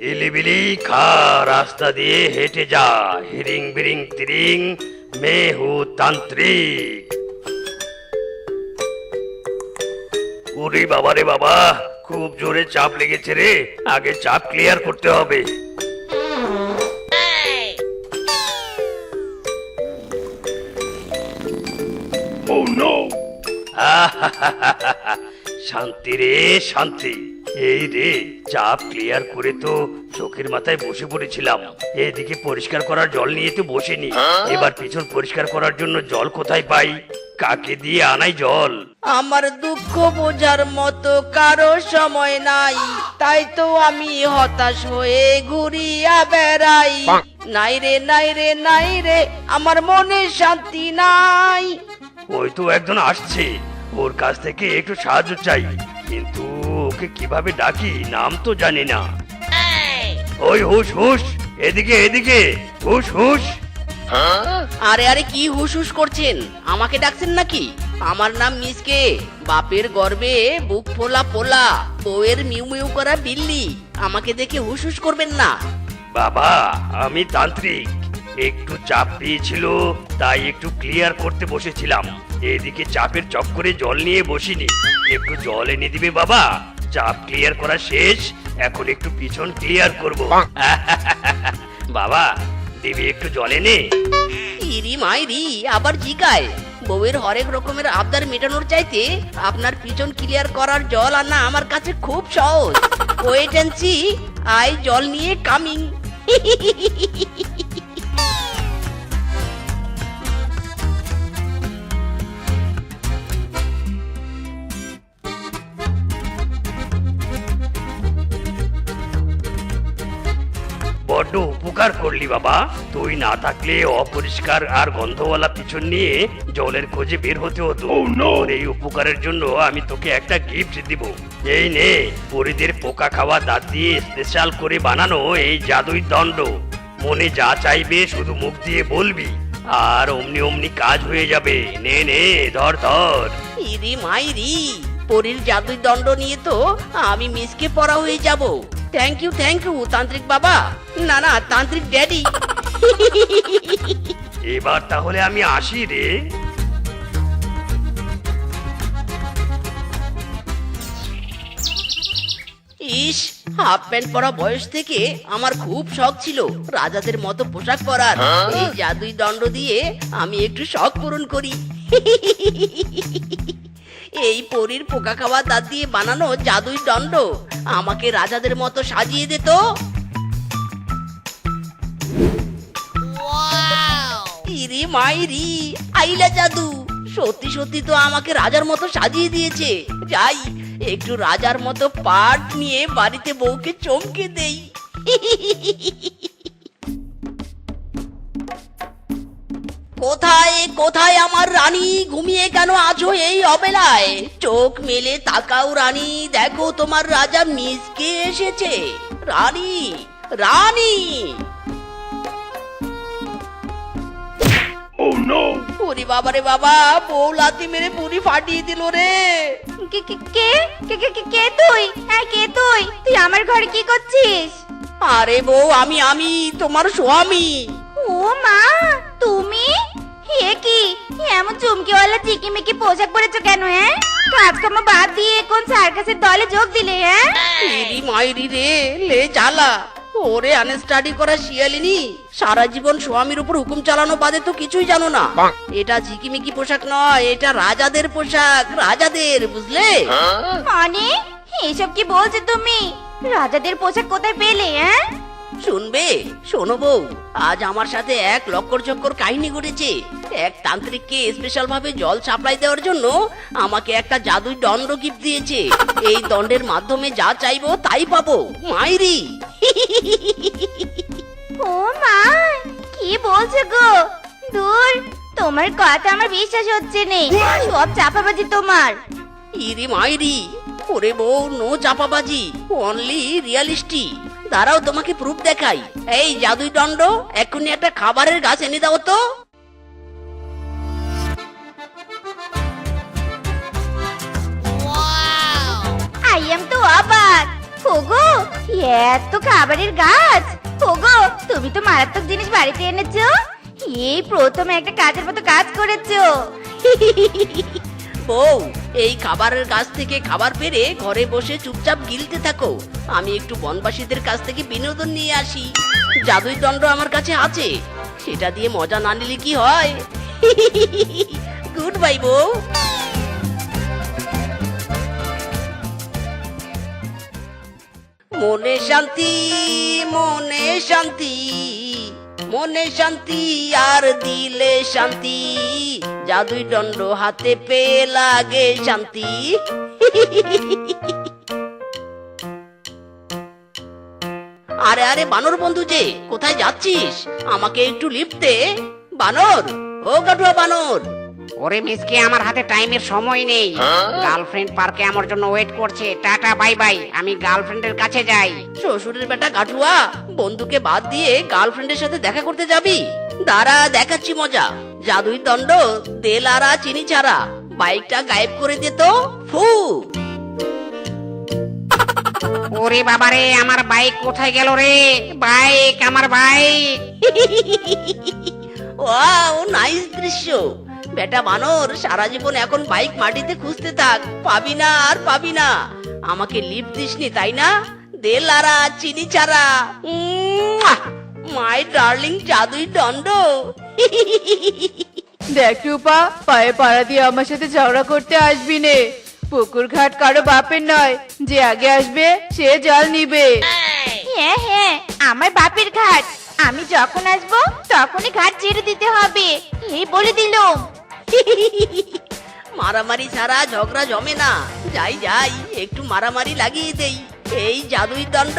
ইলিবিলি খা রাস্তা দিয়ে হেঁটে যা। হিরিং বিরিং তিরিং মেহু তান্ত্রিক। ওরে বাবা রে বাবা খুব জোরে চাপ লেগেছে রে। আগে চাপ ক্লিয়ার করতে হবে। Oh! শান্তি রে শান্তি। এই রে চাপ ক্লিয়ার করে তো চোখের মাথায় বসে পড়েছিলাম। এদিকে পরিষ্কার করার জল নিয়ে তো বসেনি। এবার পিছন পরিষ্কার করার জন্য জল কোথায় পাই? কাকে দিয়ে আনাই জল? আমার দুঃখ বোঝার মতো কারও সময় নাই। তাই তো আমি হতাশ হয়ে ঘুরিয়া বেড়াই। নাই রে নাই রে নাই রে আমার মনে শান্তি নাই। ওই তো একজন আসছে। ওর কাছ থেকে একটু সাহায্য চাই। কিন্তু ওকে কীভাবে ডাকি নাম তো জানি না। ওই হুশ হুশ এদিকে এদিকে হুশ হুশ। আরে আরে কি হুস হুস করছেন? আমাকে ডাকছেন নাকি? আমার নাম মিসকে বাপের গর্বে বুক ফোলা পোলা বউয়ের মিউ মিউ করা বিল্লি আমাকে দেখে হুস হুস করবেন না। বাবা আমি তান্ত্রিক। একটু চাপ পেয়েছিল তাই একটু ক্লিয়ার করতে বসেছিলাম। এদিকে চাপের চক্করে জল নিয়ে বসিনি। একটু জল এনে দিবে বাবা। চাপ ক্লিয়ার করা শেষ। এখন একটু পিছন ক্লিয়ার করব। বাবা দিবি একটু জল এনে ইরি মাইরি আবার জিগায়। বউয়ের হরেক রকমের আবদার মেটানোর চাইতে আপনার পিছন ক্লিয়ার করার জল আনা আমার কাছে খুব সহজ। ওয়েট অ্যান্ড সি আই জল নিয়ে কামিং বাবা। তুই না থাকলে অপরিষ্কার আর গন্ধওয়ালা পিছন নিয়ে জলের খোঁজে বের হতে হতো। এই উপকারের জন্য আমি তোকে একটা গিফট দিব। এই নে পরিদের পোকা খাওয়া দাঁত দিয়ে স্পেশাল করে বানানো এই জাদুই দণ্ড। মনে যা চাইবে শুধু মুখ দিয়ে বলবি। আর অমনি অমনি কাজ হয়ে যাবে। নে নে ধর ধর। ইরি মাইরি পরীর জাদুই দণ্ড নিয়ে তো আমি মিসকে পড়া হয়ে যাব। থ্যাংক ইউ থ্যাংক ইউ তান্ত্রিক বাবা না না তান্ত্রিক ড্যাডি এবার তাহলে আমি আসি রে ইস হাফ প্যান্ট পরা বয়স থেকে আমার খুব শখ ছিল রাজাদের মতো পোশাক পরার। এই জাদুই দণ্ড দিয়ে আমি একটু শখ পূরণ করি। এই পরীর পোকা খাওয়া দাঁত দিয়ে বানানো জাদুই দণ্ড। আমাকে রাজাদের মতো সাজিয়ে দে তো। ইরি মাইরি আইলা জাদু। সত্যি সত্যি তো আমাকে রাজার মতো সাজিয়ে দিয়েছে। যাই একটু রাজার মতো পাট নিয়ে বাড়িতে বউকে চমকে দেই। কোথায় কোথায় আমার রানী? ঘুমিয়ে কেন আছো এই অবেলায়? চোখ মেলে তাকাও রানী। দেখো তোমার রাজা মিসকে এসেছে। রানী রানী! ওরে বাবা রে বাবা বউ লাতি মেরে পুরি ফাটিয়ে দিল রে। কে কে কে কে কে কে কে তুই? হ্যাঁ কে তুই? তুই আমার ঘরে কি করছিস? আরে বউ আমি আমি তোমার স্বামী। ও মা তুমি? হে কি? এমন চুমকিওয়ালা চিকিমিকি পোশাক পরেছো কেন হ্যাঁ? কাজকর্ম বাদ দিয়ে কোন সার্কাসের দলে যোগ দিলে হ্যাঁ? ইরি মাইরি রে লে জ্বালা। ওরে আনস্টাডি করা শিয়ালিনী সারা জীবন স্বামীর উপর হুকুম চালানো বাদে তো কিছুই জানো না। এটা ঝিকিমিকি পোশাক নয় এটা রাজাদের পোশাক রাজাদের বুঝলে? মানে? এসব কি বলছো তুমি? রাজাদের পোশাক কোথায় পেলে হ্যাঁ? শোনো বউ আজ আমার সাথে এক লক্কর চক্কর কাহিনী ঘটেছে। এক তান্ত্রিককে স্পেশাল ভাবে জল সাপ্লাই দেওয়ার জন্য আমাকে একটা জাদুই দণ্ড গিফট দিয়েছে। এই দণ্ডের মাধ্যমে যা চাইব তাই পাবো। মাইরি! ও মা কি বলছো গো? দূর তোমার কথা আমার বিশ্বাস হচ্ছে না সব চাপাবাজি তোমার। ইরি মাইরি ওরে বউ নো চাপাবাজি অনলি রিয়ালিস্টি দাঁড়াও, তোমাকে প্রুফ দেখাই। এই জাদুই দণ্ড, এক্ষুনি একটা খাবারের গাছ এনে দাও তো। আই এম তো অবাক ওগো, এত খাবারের গাছ! ওগো, তুমি তো মারাত্মক জিনিস বাড়িতে এনেছো? এই প্রথম একটা কাজের মতো কাজ করেছ। বউ, এই খাবারের কাছ থেকে খাবার পেরে ঘরে বসে চুপচাপ গিলতে থাকো। আমি একটু বনবাসীদের কাছ থেকে বিনোদন নিয়ে আসি। জাদুই দণ্ড আমার কাছে আছে। সেটা দিয়ে মজা না নিলে কি হয়? গুড বাই বউ। মনে শান্তি মনে শান্তি। মনে শান্তি আর দিলে শান্তি। জাদুই দণ্ড হাতে পেয়ে লাগে শান্তি। আরে আরে, বানর বন্ধু যে, কোথায় যাচ্ছিস? আমাকে একটু দে বানর, ও কাটুয়া বানর। ওরে মিসকে আমার হাতে টাইমের সময় নেই। গার্লফ্রেন্ড পার্কে আমার জন্য ওয়েট করছে। Tata bye bye. আমি গার্লফ্রেন্ডের কাছে যাই। শ্বশুরের বেটা কাঠুয়া বন্ধুকে বাদ দিয়ে গার্লফ্রেন্ডের সাথে দেখা করতে যাবি? দাঁড়া দেখাচ্ছি মজা। জাদুই দণ্ড দেলারা চিনি ছাড়া বাইকটা গায়েব করে দে তো। ফু। ওরে বাবারে আমার বাইক কোথায় গেল রে? বাইক আমার বাইক। ওয়াও নাইস দৃশ্য। বেটা বানর সারা জীবন এখন বাইক মাটিতে খুঁজতে থাক। পাবি না আর পাবি না। আমাকে লিফট দিসনি তাই না? দে লারা চিনি ছাড়া মাই ডার্লিং জাদুই দণ্ড। দেখ রূপা পায়ে পাড়া দিয়ে আমার সাথে ঝগড়া করতে আসবি নে। পুকুর ঘাট কারও বাপের নয়। যে আগে আসবে সে জল নিবে। হ্যাঁ হ্যাঁ আমার বাপের ঘাট। আমি যখন আসব তখনই ঘাট ছেড়ে দিতে হবে। এই বলে দিল মারামারি ছাড়া ঝগড়া জমে না। যাই যাই একটু মারামারি লাগিয়ে দেই। এই জাদুই দণ্ড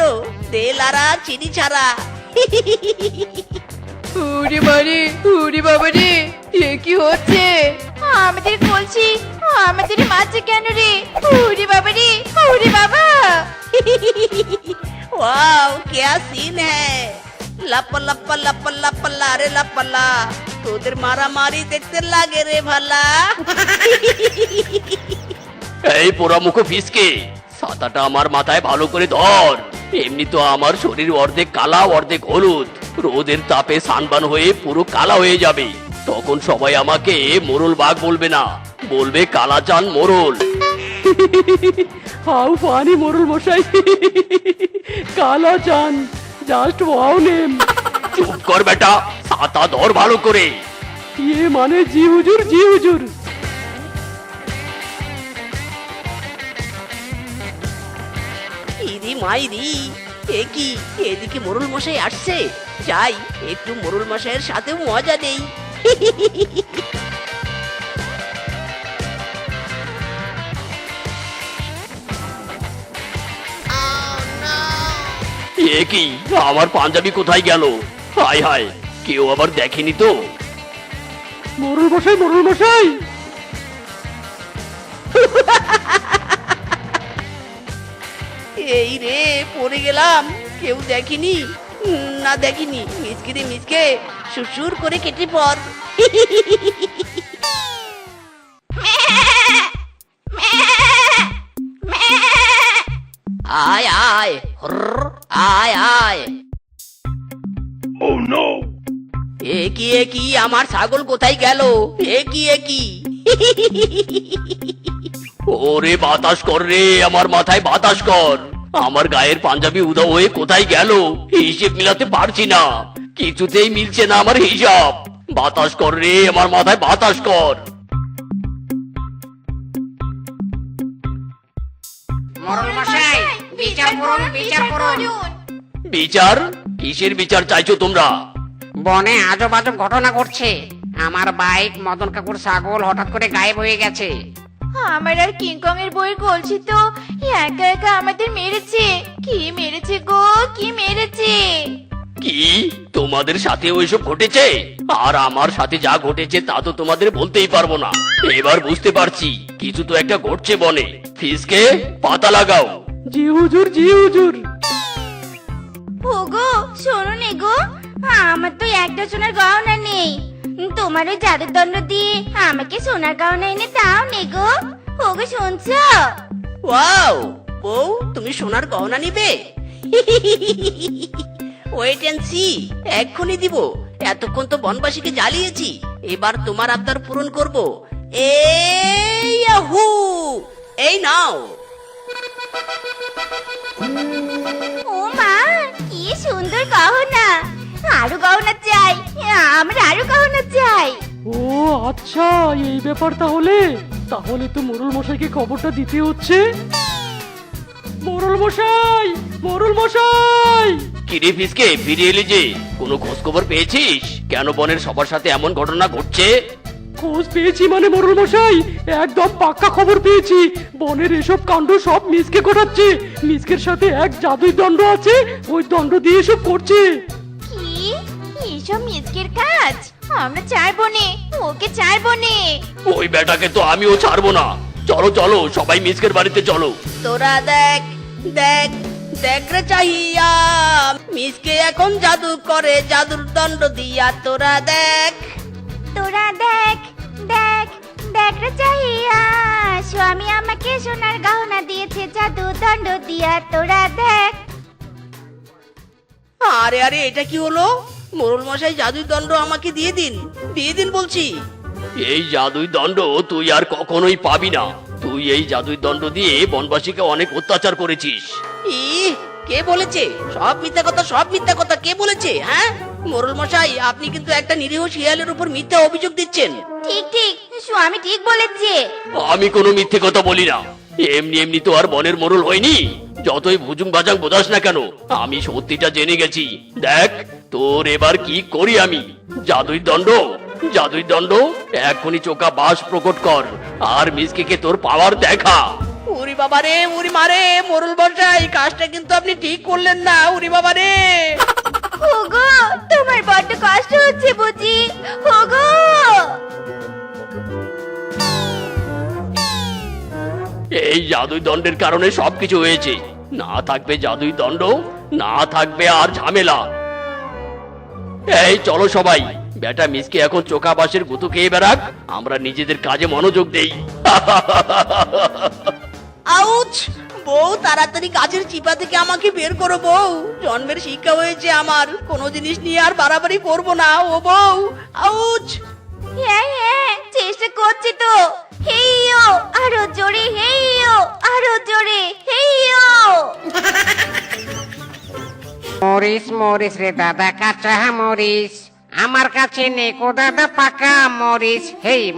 দে লারা চিনি ছাড়া। উড়ি মারি উড়ি বাবা রে এ কি হচ্ছে? আমাদের বলছি আমাদের মাঝে কেন রে? উড়ি বাবা রে উড়ি বাবা! ওয়াও কেয়া সিন হ্যায় লাপ্পা লাপ্পা লাপ্পা লাপ্পা লা রে লাপ্পা লা। তোদের মারামারি দেখতে লাগে রে ভালা। এই পোড়া মুখ ফিসকে ছাতাটা আমার মাথায় ভালো করে ধর। এমনি তো আমার শরীর অর্ধেক কালা অর্ধেক হলুদ। রোদের তাপে সানবান হয়ে পুরো কালা হয়ে যাবে। তখন সবাই আমাকে মোরল বাঘ বলবে না বলবে কালা চান মোরল। হাউ ফানি মোরল মশাই। কালা চান। জাস্ট ওয়াও নেম চুপ কর বেটা ছাতা ধর ভালো করে। ইয়ে মানে জি হুজুর জি হুজুর। ইদি মাইরি এ কি? এদিকে মোরুল মশাই আসছে। যাই একটু মোরুল মশাইয়ের সাথে মজা দেই এ কি আমার পাঞ্জাবি কোথায় গেল? হায় হায় কেউ আবার দেখেনি তো? মরুল মশাই মরুল মশাই! এই রে পড়ে গেলাম কেউ দেখেনি? না দেখিনি মিসকে রে মিসকে সুসুর করে কেটে পর। আয় আয় হুরর, আয় আয়। এ কি এ কি? আমার ছাগল কোথায় গেল? এ কি এ কি? ওরে বাতাস কর রে আমার মাথায় বাতাস কর। আমার গায়ের পাঞ্জাবি উদা হয়ে কোথায় গেল? হিসেব মিলাতে পারছি না। কিছুতেই মিলছে না আমার হিসাব। বাতাস কর রে আমার মাথায় বাতাস কর। বিচার করুন বিচার করুন। বিচার? কিসের বিচার চাইছো তোমরা? বনে আজব আজব ঘটনা ঘটছে। আমার বাইক মদন কাকুর ছাগল হঠাৎ করে গায়েব হয়ে গেছে। আমার আর কিংকং এর বইয়ের কলসি তো একা একা আমাদের মেরেছে। কি মেরেছে গো? কি মেরেছে? কি? তোমাদের সাথে ওইসব ঘটেছে? আর আমার সাথে যা ঘটেছে তা তো তোমাদের বলতেই পারব না। এবার বুঝতে পারছি কিছু তো একটা ঘটছে বনে। ফিসকে পাতা লাগাও। জি হুজুর জি হুজুর। ওগো শোনো নে গো আমার তো একটা সোনার গহনা নেই। তোমার ওই জাদুর দণ্ড দিয়ে আমাকে সোনার গহনা এনে দাও নে গো। ওগো শুনছো? ওয়াও বউ তুমি সোনার গহনা নিবে? ওয়েট এন্ড সি এক্ষুনি দিব। এতক্ষণ তো বনবাসীকে জ্বালিয়েছি। এবার তোমার আবদার পূরণ করব। এই ইয়াহু! এই নাও। ও মা কি সুন্দর গহনা। আরও গহনা চাই আমরা আরও গহনা চাই। ও আচ্ছা এই ব্যাপার তাহলে? তাহলে তো মোরল মশাইকে খবরটা দিতে হচ্ছে। মোরল মশাই মোরল মশাই! কিরে ফিসকে ফিরে এলি যে কোনো খোঁজ খবর পেয়েছিস? কেন বনের সবার সাথে এমন ঘটনা ঘটছে? খোঁজ পেয়েছি মানে মোরল মশাই একদম পাক্কা খবর পেয়েছি। বনের এসব কাণ্ড সব মিসকে ঘটাচ্ছে। মিসকের সাথে এক জাদুই দণ্ড আছে ওই দণ্ড দিয়ে এসব করছে। কি? এইসব মিসকের কাজ? আমরা চাইব নে। ওকে চাইব নে। ওই বেটাকে তো আমিও ছাড়বো না। চলো চলো সবাই মিসকের বাড়িতে চলো। তোরা দেখ দেখ দেখ রে চাহিয়া। মিসকে এখন জাদু করে জাদুর দণ্ড দিয়া। তোরা দেখ। তোরা দেখ দেখ দেখ রে চাহিয়া স্বামী আমাকে সোনার গহনা দিয়েছে জাদু দণ্ড দিয়া তোরা দেখ। আরে আরে এটা কি হলো? মোরল মশাই জাদুর দণ্ড আমাকে দিয়ে দিন দিয়ে দিন বলছি। এই জাদুই দণ্ড তুই আর কখনোই পাবি না। তুই এই জাদুই দণ্ড দিয়ে বনবাসীকে অনেক অত্যাচার করেছিস। ই কে বলেছে? সব মিথ্যা কথা সব মিথ্যা কথা কে বলেছে হ্যাঁ? মোরল মশাই আপনি কিন্তু একটা নিরীহ শিয়ালের উপর মিথ্যা অভিযোগ দিচ্ছেন। ঠিক ঠিক স্বামী ঠিক বলেছে। আমি কোনো মিথ্যে কথা বলি না। এমনি এমনি তো আর বনের মোরল হয়নি। যতই ভুজুং বাজাং বোঝাস না কেন আমি সত্যিটা জেনে গেছি। দেখ তোর এবার কি করি আমি? জাদুই দণ্ড জাদুই দণ্ড এখনই চোখা বাস প্রকট কর আর মিসকে তোর পাওয়ার দেখা। উরি বাবা রে উরি মারে মোরল মশাই কাজটা কিন্তু আপনি ঠিক করলেন না উরি বাবা রে জাদুই দণ্ডের কারণে সবকিছু হয়েছে। না থাকবে জাদুই দণ্ড, না থাকবে আর ঝামেলা। এই, চলো সবাই। বেটা মিসকে এখন চোখা বাসের গুতু খেয়ে বেড়াক, আমরা নিজেদের কাজে মনোযোগ দেই। আউচ, বউ তাড়াতাড়ি কাজের চিপা থেকে আমাকে বের করো, বউ। জন্মের শিক্ষা হয়েছে আমার। কোনো জিনিস নিয়ে আর বাড়াবাড়ি করব না, ও বউ। আউচ হ্যাঁ হ্যাঁ রে দাদা আমার কাছে দাদা, পাকা হেই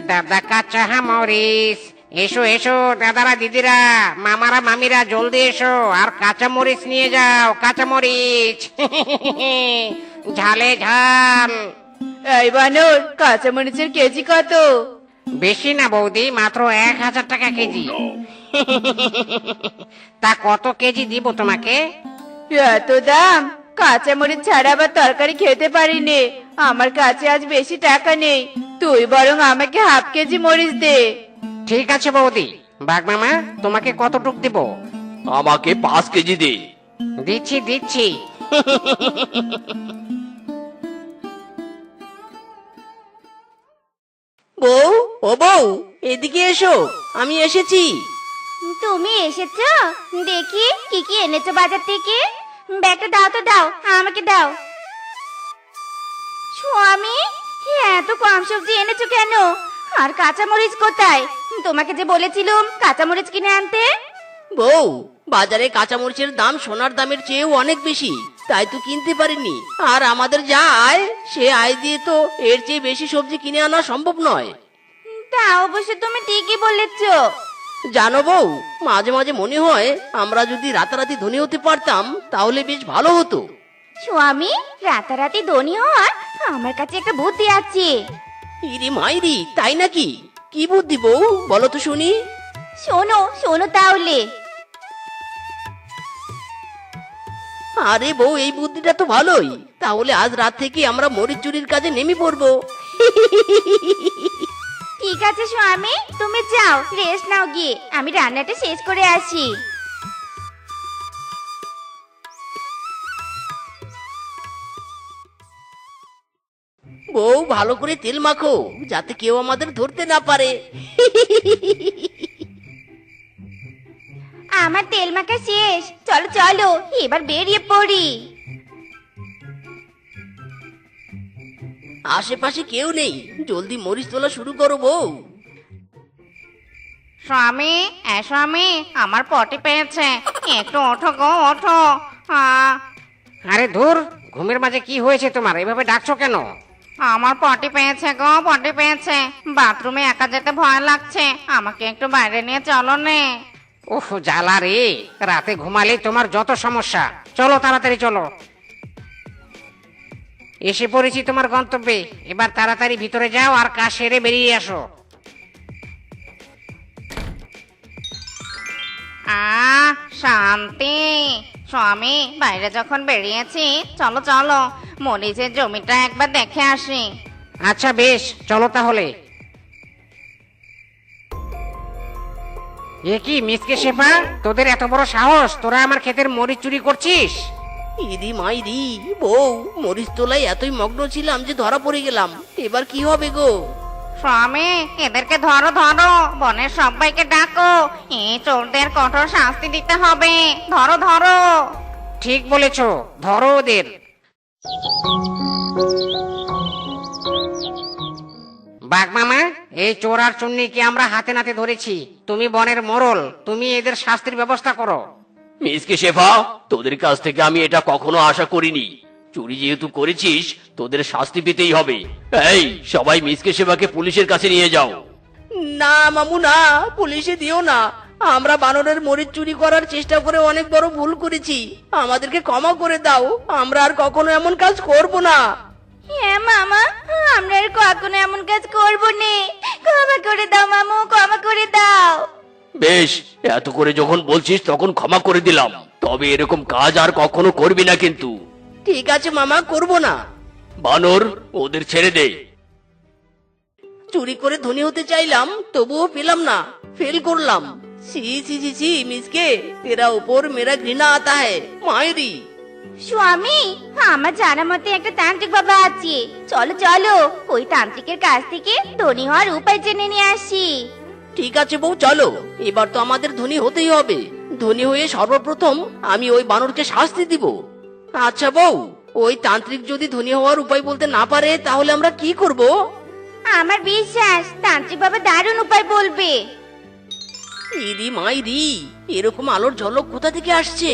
দাদা, কাঁচা দাদারা, দিদিরা, মামারা, মামিরা, জলদি এসো। আর কাঁচা মরিচ নিয়ে যাও, কাঁচা মরিচ। ঝালে ঝাল। এই বানর কাঁচামরিচের কেজি কত? বেশি না বৌদি মাত্র এক হাজার টাকা কেজি। তা কত কেজি দিব তোমাকে? এত দাম? কাঁচামরিচ ছাড়া আবার তরকারি খেতে পারিনি। আমার কাছে আজ বেশি টাকা নেই। তুই বরং আমাকে হাফ কেজি মরিচ দে। ঠিক আছে বৌদি। বাঘ মামা তোমাকে কতটুক দিব? আমাকে পাঁচ কেজি দে। দিচ্ছি দিচ্ছি। বউ ও বউ এদিকে এসো আমি এসেছি। তুমি এসেছ? দেখি কি কি এনেছো বাজার থেকে? ব্যাগটা দাও তো দাও আমাকে দাও। স্বামী এত কম সবজি এনেছো কেন? আর কাঁচামরিচ কোথায়? তোমাকে যে বলেছিলাম কাঁচামরিচ কিনে আনতে। বউ বাজারে কাঁচামরিচের দাম সোনার দামের চেয়েও অনেক বেশি। তাই তো কিনতে পারিনি। আর আমাদের যা আয় সে আয় দিয়ে তো এর চেয়ে বেশি সবজি কিনে আনা সম্ভব নয়। তা অবশ্য তুমি ঠিকই বলেছ। জানো বউ মাঝে মাঝে মনে হয় আমরা যদি রাতারাতি ধনী হতে পারতাম তাহলে বেশ ভালো হতো। স্বামী রাতারাতি ধনী হওয়ার আমার কাছে একটা বুদ্ধি আছে। ইরি মাইরি তাই নাকি? কি বুদ্ধি বউ বলো তো শুনি। শোনো শোনো তাহলে। আরে বউ এই বুদ্ধিটা তো ভালোই। তাহলে আজ রাত থেকে আমরা মরিচ চুরির কাজে নেমে পড়ব। ঠিক আছে স্বামী তুমি যাও রেস্ট নাও গিয়ে। আমি রান্নাটা শেষ করে আসি। বউ ভালো করে তেল মাখো যাতে কেউ আমাদের ধরতে না পারে। আমার তেল মাখা শেষ। চলো চলো এবার বেরিয়ে পড়ি। আশেপাশে কেউ নেই। জলদি মরিচ তোলা শুরু করো বউ। স্বামী এ স্বামী আমার পটি পেয়েছে। একটু ওঠো গো ওঠো। আরে ধুর ঘুমের মাঝে কি হয়েছে তোমার? এভাবে ডাকছো কেন? আমার পটি পেয়েছে গো পটি পেয়েছে। বাথরুমে একা যেতে ভয় লাগছে। আমাকে একটু বাইরে নিয়ে চলো নে। উফ জ্বালা রে। রাতে ঘুমালে তোমার যত সমস্যা। চলো তাড়াতাড়ি চলো। এসে পড়েছি তোমার গন্তব্যে। এবার তাড়াতাড়ি ভিতরে যাও আর কাজ সেরে বেরিয়ে আসো। আ শান্তি। স্বামী বাইরে যখন বেরিয়েছি চলো চলো। মরিচের জমিটা একবার দেখে আসি। আচ্ছা বেশ। চলো তাহলে। এ কি মিসকে শেফা? তোদের এত বড় সাহস তোরা আমার ক্ষেতের মরিচ চুরি করছিস? ইদি মাইরি বউ মরিচ তোলায় এতই মগ্ন ছিলাম যে ধরা পড়ে গেলাম। এবার কি হবে গো? স্বামী এদেরকে ধরো ধরো। বনের সবাইকে ডাকো। এই চোরদের কঠোর শাস্তি দিতে হবে। ধরো ধরো। ঠিক বলেছ ধরো ওদের। বাঘ মামা এই চোর আর চুন্নিকে আমরা হাতে নাতে ধরেছি? তুমি বনের মরল তুমি এদের শাস্তির ব্যবস্থা করো। মিসকে শেফা তোদের কাছ থেকে আমি এটা কখনো আশা করিনি। চুরি যেহেতু করেছিস তোদের শাস্তি পেতেই হবে। এই সবাই মিসকে শেফাকে পুলিশের কাছে নিয়ে যাও। না মামু না পুলিশে দিও না। আমরা বানরের মরিচ চুরি করার চেষ্টা করে অনেক বড় ভুল করেছি। আমাদেরকে ক্ষমা করে দাও। আমরা আর কখনো এমন কাজ করব না। হ্যাঁ মামা আমরা আর কখনো এমন কাজ করব নে ক্ষমা করে দাও মামু ক্ষমা করে দাও। বেশ এত করে যখন বলছিস তখন ক্ষমা করে দিলাম। তবে এরকম কাজ আর কখনো করবি না কিন্তু। ঠিক আছে মামা করব না। বানর ওদের ছেড়ে দে। চুরি করে ধনী হতে চাইলাম তবুও পেলাম না ফেল করলাম। ছি ছি ছি ছি মিসকে তেরা উপর মেরা ঘৃণা আতা है মায়েরি। স্বামী আমার জানা মতে একটা তান্ত্রিক বাবা আছে। চলো চলো ওই তান্ত্রিকের কাছ থেকে ধনী হওয়ার উপায় জেনে নিয়ে আসি। ঠিক আছে বউ চলো। এবার তো আমাদের ধনী হতেই হবে। ধনী হয়ে সর্বপ্রথম আমি ওই বানরকে শাস্তি দিব। আচ্ছা বউ ওই তান্ত্রিক যদি ধনী হওয়ার উপায় বলতে না পারে তাহলে আমরা কি করব? আমার বিশ্বাস তান্ত্রিক বাবা দারুণ উপায় বলবে। ইরি মাইরি এরকম আলোর ঝলক কোথা থেকে আসছে?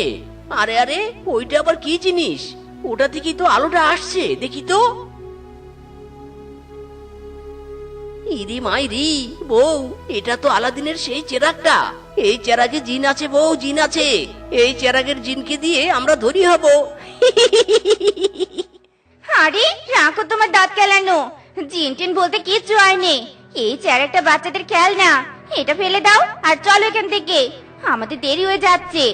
আরে আরে, ওইটা আবার কি জিনিস? ওটা থেকেই তো আলোটা আসছে, দেখি তো। ইরি মাইরি, বউ, এটা তো আলাদিনের সেই চেরাগটা। এই চেরাগে জিন আছে, বউ, জিন আছে। এই চেরাগের জিনকে দিয়ে আমরা ধরি হব। আরে, রাখো তোমার দাঁত কেলানো। জিন টিন বলতে কিচ্ছু হয়নি। এই চেয়ার একটা বাচ্চাদের খেয়াল না এটা ফেলে দাও, আর চলো এখান থেকে। আমাদের দেরি হয়ে যাচ্ছে।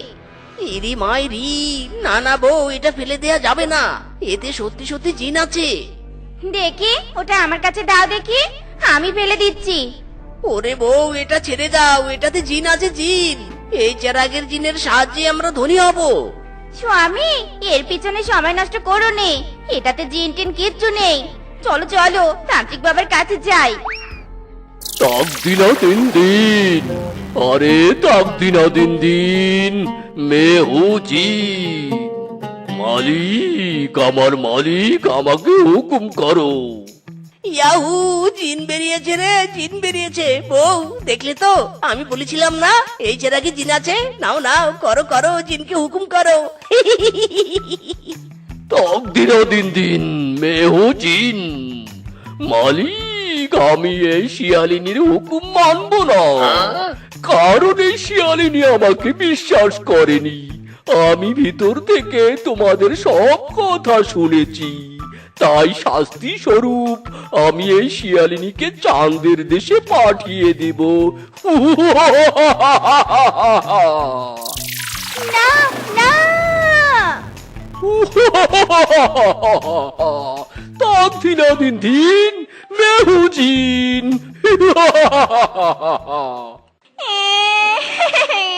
ইরি মাইরি না না বউ এটা ফেলে দেয়া যাবে না। এতে সত্যি সত্যি জিন আছে। দেখি ওটা আমার কাছে দাও দেখি। আমি ফেলে দিচ্ছি। ওরে বউ এটা ছেড়ে দাও এটাতে জিন আছে জিন। এই চেরাগের জিনের সাহায্যে আমরা ধনী হব। স্বামী এর পিছনে সময় নষ্ট করো নে। এটাতে জিন টিন কিচ্ছু নেই। চলো চলো তান্ত্রিক বাবার কাছে যাই। তাক দিনা দিন দিন। আরে তাক দিনা দিন দিন মে হুজি মালিক আমার মালিক আমাকে হুকুম করো। ইয়াহু জিন বেরিয়েছে রে জিন বেরিয়েছে। বউ দেখলে তো? আমি বলেছিলাম না এই চেরাগে জিন আছে নাও নাও করো করো জিনকে হুকুম করো। তাক দিনা দিন দিন মে হুজিন মালিক আমি এই শিয়ালিনীর হুকুম মানবো না। কারণ এই শিয়ালিনী আমাকে বিশ্বাস করেনি। আমি ভিতর থেকে তোমাদের সব কথা শুনেছি। তাই শাস্তি স্বরূপ আমি এই শিয়ালিনীকে চাঁদের দেশে পাঠিয়ে দেব। না দিন দিন মেহুজিন। Hey!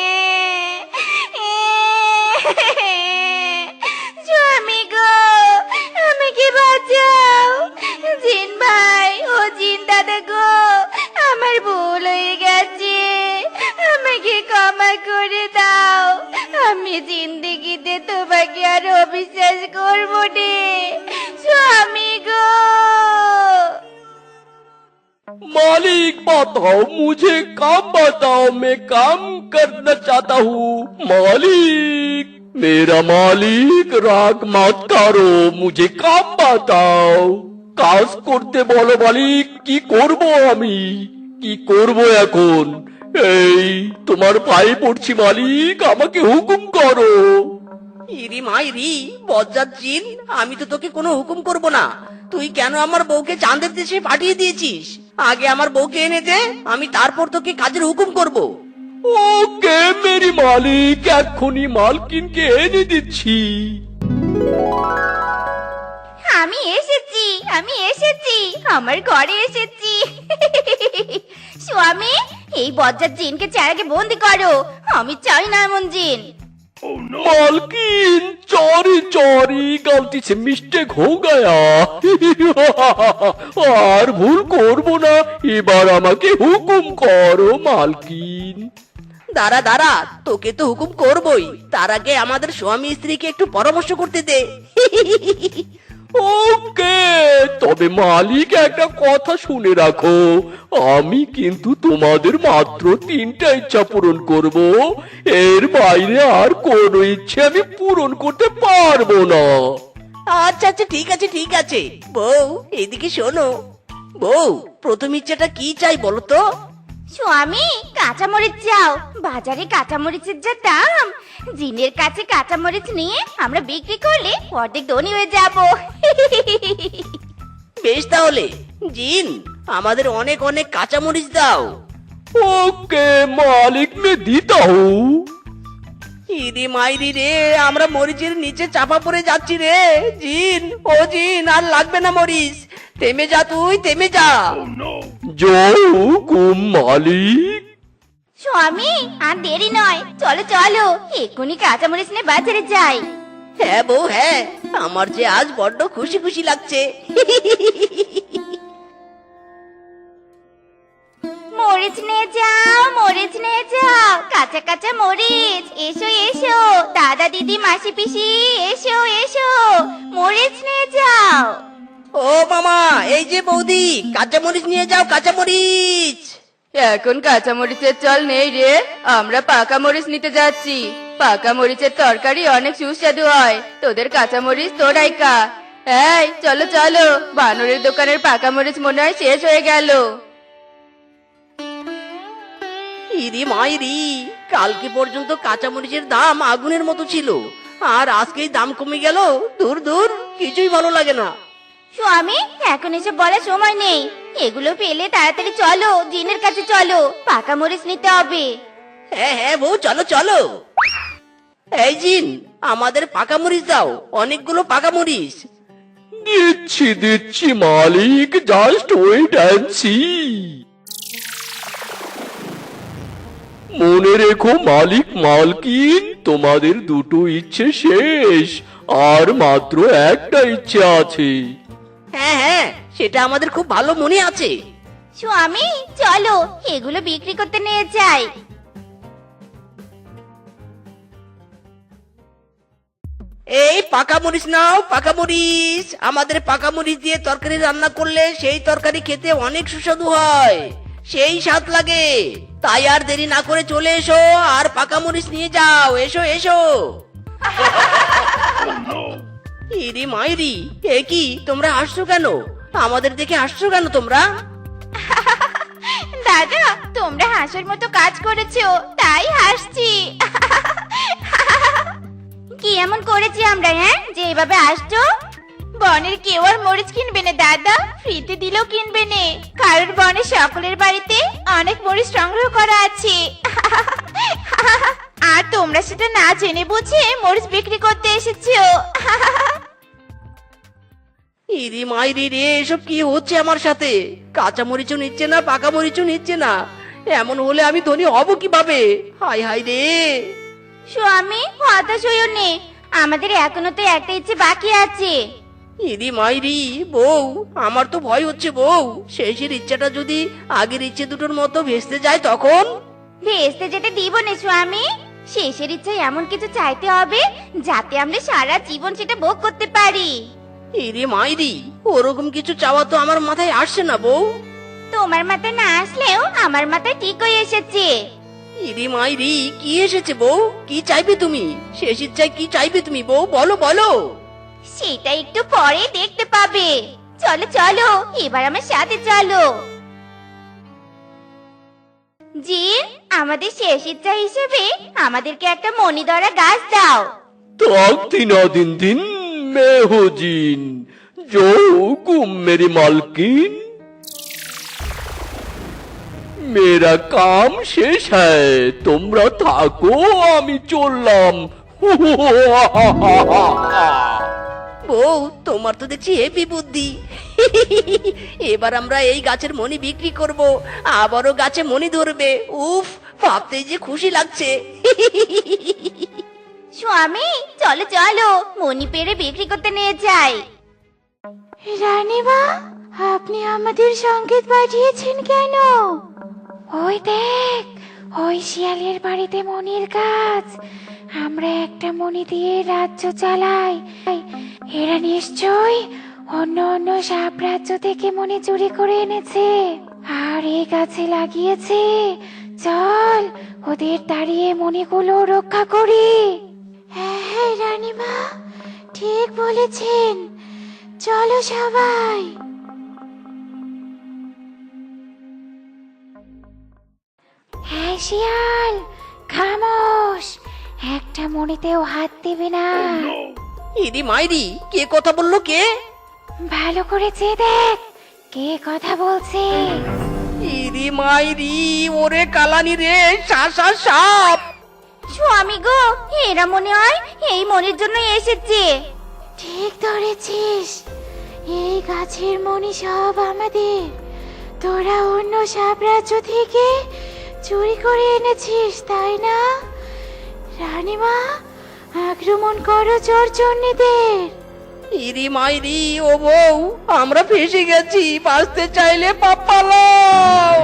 बताओ मुझे काम बताओ मैं काम करना चाहता हूँ मालिक मेरा मालिक राग मत करो मुझे काम बताओ কাজ করতে বলো মালিক কি করব আমি কি করব এখন এই তোমার পায়ে পড়ছি মালিক আমাকে হুকুম করো ইরি মাইরি বজ্জাত জিন আমি তো তোকে কোনো হুকুম করব না। তুই কেন আমার বউকে চাঁদের দেশে পাঠিয়ে দিয়েছিস? আগে আমার বউকে এনে দে আমি তারপর তোকে কাজের হুকুম করব। ওকে মেরি মালিক এক্ষুনি মালকিনকে এনে দিচ্ছি। আমি এসেছি আমি এসেছি আমার ঘরে এসেছি। স্বামী এই বজ্জার জিনকে চারাকে বন্দি করো। আমি চাই না এমন জিন। मालकिन चोरी चोरी गलती से मिस्टेक हो गया আর ভুল করব না এবার আমাকে হুকুম করো মালকিন দাঁড়া দাঁড়া তোকে তো হুকুম করবই তার আগে আমাদের স্বামী স্ত্রীকে একটু পরামর্শ করতে দে ওকে তবে মালিক, একটা কথা শুনে রাখো। আমি কিন্তু তোমাদের মাত্র তিনটা ইচ্ছা পূরণ করব। এর বাইরে আর কোনো ইচ্ছে আমি পূরণ করতে পারব না। আচ্ছা আচ্ছা ঠিক আছে ঠিক আছে। বউ এইদিকে শোনো। বউ, প্রথম ইচ্ছাটা কি চাই বলো তো? স্বামী কাঁচামরিচ যাও বাজারে কাঁচামরিচের যা দাম। জিনের কাছে কাঁচামরিচ নিয়ে আমরা বিক্রি করলে অর্ধেক ধনী হয়ে যাব। বেশ তাহলে জিন আমাদের অনেক অনেক কাঁচামরিচ দাও। ওকে মালিক মে দিতা হো ইদি মাইরি রে আমরা মরিচের নিচে চাপা পড়ে যাচ্ছি রে। জিন ও জিন আর লাগবে না মরিচ। থেমে যা তুই থেমে যা। জৌকুম মালিক। স্বামী আর দেরি নয়। চলো চলো এক্ষুনি কাঁচামরিচ নিয়ে বাজারে যাই। হ্যাঁ বউ হ্যাঁ আমার যে আজ বড্ড খুশি খুশি লাগছে। মরিচ নিয়ে যাও, মরিচ নিয়ে যাও। কাঁচা কাঁচা মরিচ, এসো এসো। দাদা, দিদি, মাসি, পিসি, এসো এসো। মরিচ নিয়ে যাও। ও মামা, এই যে বৌদি কাঁচামরিচ নিয়ে যাও কাঁচামরিচ এখন কাঁচা মরিচের চল নেই রে, আমরা পাকা মরিচ নিতে যাচ্ছি। পাকা মরিচের তরকারি অনেক সুস্বাদু হয়। তোদের কাঁচা মরিচ তোরাই কা এই, চলো চলো। বানরের দোকানের পাকা মরিচ মনে হয় শেষ হয়ে গেল। ইরি মাইরি কালকে পর্যন্ত কাঁচামরিচের দাম আগুনের মতো ছিল। আর আজকেই দাম কমে গেল দূর দূর কিছুই ভালো লাগে না। স্বামী এখন এসে বলার সময় নেই। এগুলো পেলে তাড়াতাড়ি চলো জিনের কাছে চলো পাকা মরিচ নিতে হবে। হ্যাঁ হ্যাঁ বউ চলো চলো। এই জিন আমাদের পাকা মরিচ দাও অনেকগুলো পাকা মরিচ। দিচ্ছি দিচ্ছি মালিক জাস্ট ওয়েট অ্যান্ড সি মনে রেখো মালিক মালকিন তোমাদের দুটো ইচ্ছে শেষ আর মাত্র একটা ইচ্ছে আছে। হ্যাঁ হ্যাঁ সেটা আমাদের খুব ভালো মনে আছে। স্বামী চলো এগুলো বিক্রি করতে নিয়ে যাই। এই পাকা মরিচ নাও পাকা মরিচ। আমাদের পাকা মরিচ দিয়ে তরকারি রান্না করলে সেই তরকারি খেতে অনেক সুস্বাদু হয়। সেই স্বাদ লাগে। তাই আর দেরি না করে চলে এসো, আর পাকা মরিচ নিয়ে যাও। এসো এসো। ইরি মাইরি, এ কি, তোমরা আসছো কেন? আমাদের দেখে আসছো কেন তোমরা? দাদা, তোমরা হাঁসের মতো কাজ করেছ, তাই হাসছি। কি এমন করেছি আমরা হ্যাঁ? যে এভাবে আসছো? বনের কেউ আর মরিচ কিনবে না দাদা। ফ্রিতে দিলেও কিনবে না। কারোর বনে সকলের বাড়িতে অনেক মরিচ সংগ্রহ করা আছে। আর তোমরা সেটা না জেনে বুঝে মরিচ বিক্রি করতে এসেছ। ইরি মাইরি রে এসব কি হচ্ছে আমার সাথে? কাঁচা মরিচও নিচ্ছে না পাকা মরিচও নিচ্ছে না। এমন হলে আমি ধনী হব কীভাবে? হাই হাই রে। স্বামী হতাশ হইও নে। আমাদের এখনও তো একটা ইচ্ছে বাকি আছে। ইরি মাইরি বউ আমার তো ভয় হচ্ছে বউ। শেষের ইচ্ছাটা যদি আগের ইচ্ছে দুটোর মতো ভেস্তে যায় তখন? ভেস্তে যেতে দিব না স্বামী। শেষের ইচ্ছায় এমন কিছু চাইতে হবে যাতে আমরা সারা জীবন সেটা ভোগ করতে পারি। ইরে মাইরি ওরকম কিছু চাওয়া তো আমার মাথায় আসছে না বউ। তোমার মাথায় না আসলেও আমার মাথায় ঠিক হয়ে এসেছে। ইরি মাইরি কি এসেছে বউ? কি চাইবে তুমি? শেষ ইচ্ছায় কি চাইবে তুমি বউ? বলো বলো। সেটা একটু পরে দেখতে পাবে। চলো চলো, এবার আমার সাথে চলো। জিন আমাদের শেষ ইচ্ছা হিসেবে আমাদেরকে একটা মণিদরা গাছ দাও। দিন দিন মেহজিন মেরি মালকিন। মেরা কাম শেষ হ্যায়, তোমরা থাকো, আমি চললাম। বউ তোমার তো দেখছি হেপি বুদ্ধি। এবার আমরা এই গাছের মনি বিক্রি করব। আবারও গাছে মনি ধরবে। উফ ভাবতে যে খুশি লাগছে। স্বামী চলো চলো মণি পেরে বিক্রি করতে নিয়ে যাই। রানীমা আপনি আমাদের সংকেত পাঠিয়েছেন কেন? ওই দেখ ওই শিয়ালের বাড়িতে মনির কাজ। আমরা একটা মনি দিয়ে রাজ্য চালাই। এরা নিশ্চয় অন্য অন্য সাপ রাজ্য থেকে মনি চুরি করে এনেছে। আর এই গাছে লাগিয়েছে। চল, ওদের দাঁড়িয়ে মনিগুলো রক্ষা করি। হ্যাঁ হ্যাঁ রানীমা, ঠিক বলেছেন। চলো সবাই। হ্যাঁ শিয়াল। খামোশ। একটা মনিতেও হাত দিবি না। ইরি মাইরি কে কথা বলল কে? ভালো করে চেয়ে দেখ কে কথা বলছে। ইরি মাইরি ওরে কালানি রে শাসা সাপ। স্বামী গো এরা মনে হয় এই মনির জন্য এসেছে। ঠিক ধরেছিস। এই গাছের মনি সব আমাদের। তোরা অন্য সাপ রাজ্য থেকে চুরি করে এনেছিস, তাই না? রানীমা, আক্রমণ করো চোর চন্নিদের ইরি মাইরি, ও বউ, আমরা ফেসে গেছি, বাঁচতে চাইলে পাপ্পালাও।